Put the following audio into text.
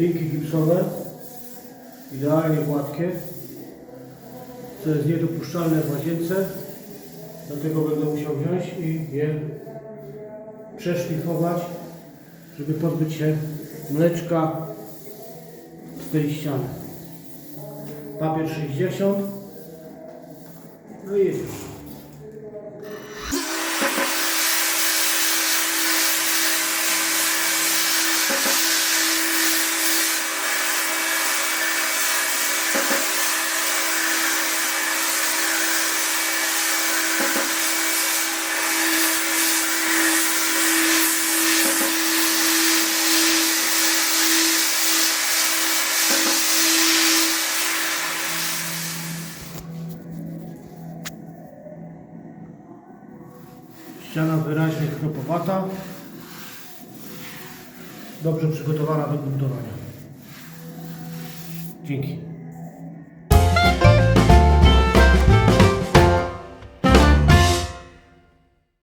tynki gipsowe, idealnie gładkie, co jest niedopuszczalne w łazience, dlatego będę musiał wziąć i je przeszlifować, żeby pozbyć się mleczka z tej ściany. Papier 60, no i jedziemy. Ściana wyraźnie kropowata. Dobrze przygotowana do budowania. Dzięki.